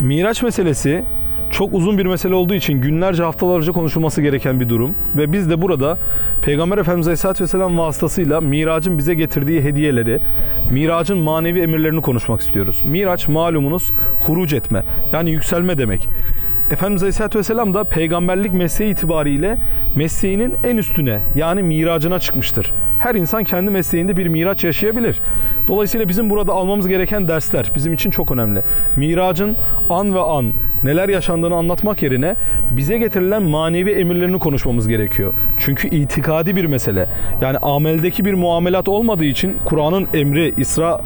Miraç meselesi çok uzun bir mesele olduğu için günlerce haftalarca konuşulması gereken bir durum. Ve biz de burada Peygamber Efendimiz Aleyhisselatü Vesselam vasıtasıyla Miraç'ın bize getirdiği hediyeleri, Miraç'ın manevi emirlerini konuşmak istiyoruz. Miraç malumunuz huruc etme yani yükselme demek. Efendimiz Aleyhisselatü Vesselam da peygamberlik mesleği itibariyle mesleğinin en üstüne yani miracına çıkmıştır. Her insan kendi mesleğinde bir miraç yaşayabilir. Dolayısıyla bizim burada almamız gereken dersler bizim için çok önemli. Miracın an ve an neler yaşandığını anlatmak yerine bize getirilen manevi emirlerini konuşmamız gerekiyor. Çünkü itikadi bir mesele. Yani ameldeki bir muamelat olmadığı için Kur'an'ın emri İsra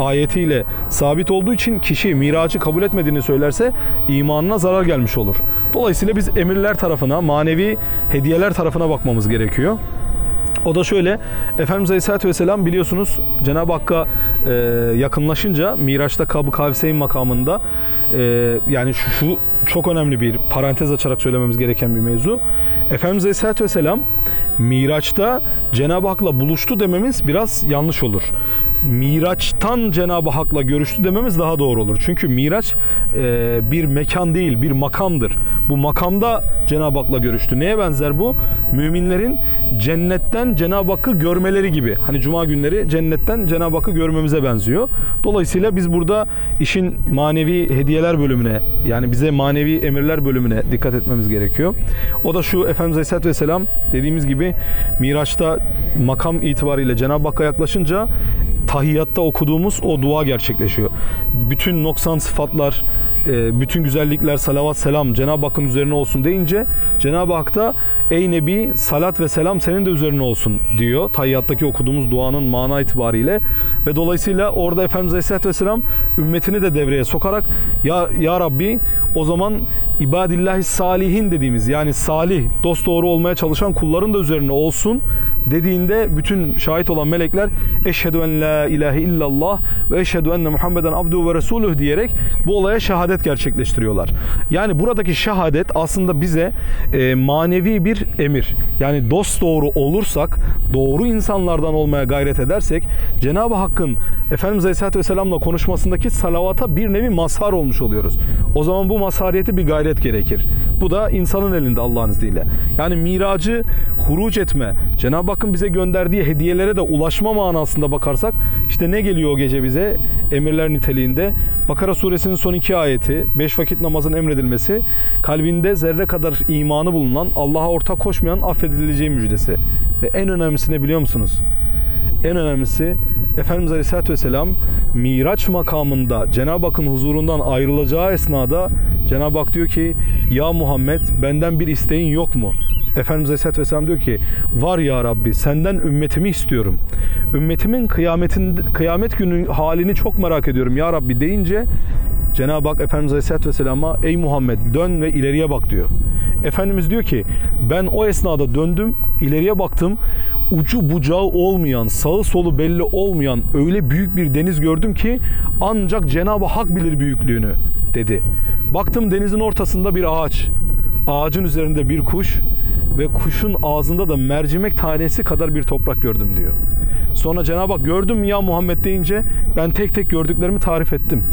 ayetiyle sabit olduğu için kişi miracı kabul etmediğini söylerse imanına zarar gelmiş olur. Dolayısıyla biz emirler tarafına, manevi hediyeler tarafına bakmamız gerekiyor. O da şöyle, Efendimiz Aleyhisselatü Vesselam biliyorsunuz Cenab-ı Hakk'a e, yakınlaşınca Miraç'ta Kab-ı Kavseyn makamında e, yani şu, şu çok önemli bir parantez açarak söylememiz gereken bir mevzu. Efendimiz Aleyhisselatü Vesselam Miraç'ta Cenab-ı Hak'la buluştu dememiz biraz yanlış olur. Miraç'tan Cenab-ı Hak'la görüştü dememiz daha doğru olur. Çünkü Miraç e, bir mekan değil, bir makamdır. Bu makamda Cenab-ı Hak'la görüştü. Neye benzer bu? Müminlerin cennetten Cenab-ı Hakk'ı görmeleri gibi. Hani cuma günleri cennetten Cenab-ı Hakk'ı görmemize benziyor. Dolayısıyla biz burada işin manevi hediyeler bölümüne yani bize manevi emirler bölümüne dikkat etmemiz gerekiyor. O da şu Efendimiz Aleyhisselatü Vesselam dediğimiz gibi Miraç'ta makam itibariyle Cenab-ı Hakk'a yaklaşınca tahiyyatta okuduğumuz o dua gerçekleşiyor. Bütün noksan sıfatlar, e, bütün güzellikler, salavat, selam Cenab-ı Hakk'ın üzerine olsun deyince Cenab-ı Hak da ey Nebi salat ve selam senin de üzerine olsun diyor. Tahiyyattaki okuduğumuz duanın mana itibariyle ve dolayısıyla orada Efendimiz Aleyhisselatü Vesselam ümmetini de devreye sokarak ya, ya Rabbi o zaman ibadillahi salihin dediğimiz yani salih, dost doğru olmaya çalışan kulların da üzerine olsun dediğinde bütün şahit olan melekler eşhedü en la ilahe illallah ve eşhedü enne Muhammeden abduhu ve resuluh diyerek bu olaya şehadet gerçekleştiriyorlar. Yani buradaki şehadet aslında bize e, manevi bir emir. Yani dost doğru olursak, doğru insanlardan olmaya gayret edersek Cenab-ı Hakk'ın Efendimiz Aleyhisselatü Vesselam'la konuşmasındaki salavata bir nevi mazhar olmuş oluyoruz. O zaman bu mazhariyeti bir gayret gerekir. Bu da insanın elinde Allah'ın izniyle. Yani miracı huruc etme, Cenab-ı Hakk'ın bize gönderdiği hediyelere de ulaşma manasında bakarsak işte ne geliyor o gece bize? Emirler niteliğinde. Bakara suresinin son iki ayeti, beş vakit namazın emredilmesi, kalbinde zerre kadar imanı bulunan, Allah'a ortak koşmayan affedileceği müjdesi. Ve en önemlisi ne biliyor musunuz? En önemlisi Efendimiz Aleyhisselatü Vesselam Miraç makamında Cenab-ı Hakk'ın huzurundan ayrılacağı esnada Cenab-ı Hak diyor ki Ya Muhammed benden bir isteğin yok mu? Efendimiz Aleyhisselatü Vesselam diyor ki var ya Rabbi senden ümmetimi istiyorum. Ümmetimin kıyametin, kıyamet günü halini çok merak ediyorum ya Rabbi deyince Cenab-ı Hak Efendimiz Aleyhisselatü Vesselam'a ey Muhammed dön ve ileriye bak diyor. Efendimiz diyor ki ben o esnada döndüm ileriye baktım ucu bucağı olmayan sağı solu belli olmayan öyle büyük bir deniz gördüm ki ancak Cenab-ı Hak bilir büyüklüğünü dedi. Baktım denizin ortasında bir ağaç ağacın üzerinde bir kuş ve kuşun ağzında da mercimek tanesi kadar bir toprak gördüm diyor. Sonra Cenab-ı Hak gördüm ya Muhammed deyince ben tek tek gördüklerimi tarif ettim.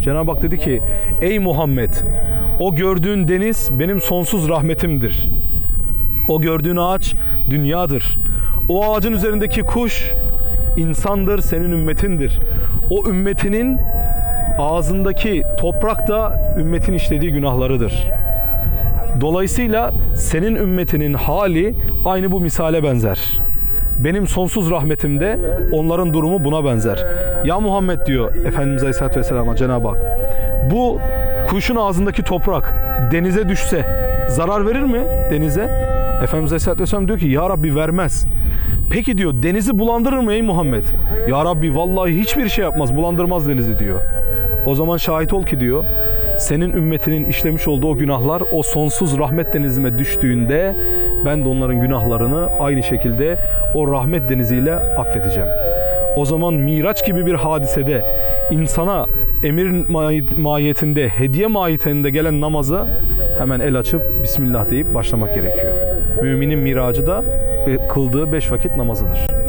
Cenab-ı Hak dedi ki ey Muhammed o gördüğün deniz benim sonsuz rahmetimdir. O gördüğün ağaç dünyadır. O ağacın üzerindeki kuş insandır, senin ümmetindir. O ümmetinin ağzındaki toprak da ümmetin işlediği günahlarıdır. Dolayısıyla senin ümmetinin hali aynı bu misale benzer. Benim sonsuz rahmetimde onların durumu buna benzer. Ya Muhammed diyor Efendimiz Aleyhisselatü Vesselam'a Cenab-ı Hak. Bu kuşun ağzındaki toprak denize düşse zarar verir mi denize? Efendimiz Aleyhisselatü Vesselam diyor ki Ya Rabbi vermez. Peki diyor denizi bulandırır mı ey Muhammed? Ya Rabbi vallahi hiçbir şey yapmaz bulandırmaz denizi diyor. O zaman şahit ol ki diyor senin ümmetinin işlemiş olduğu o günahlar o sonsuz rahmet denizime düştüğünde ben de onların günahlarını aynı şekilde o rahmet deniziyle affedeceğim. O zaman Miraç gibi bir hadisede insana emir mahi- mahiyetinde, hediye mahiyetinde gelen namaza hemen el açıp Bismillah deyip başlamak gerekiyor. Müminin miracı da kıldığı beş vakit namazıdır.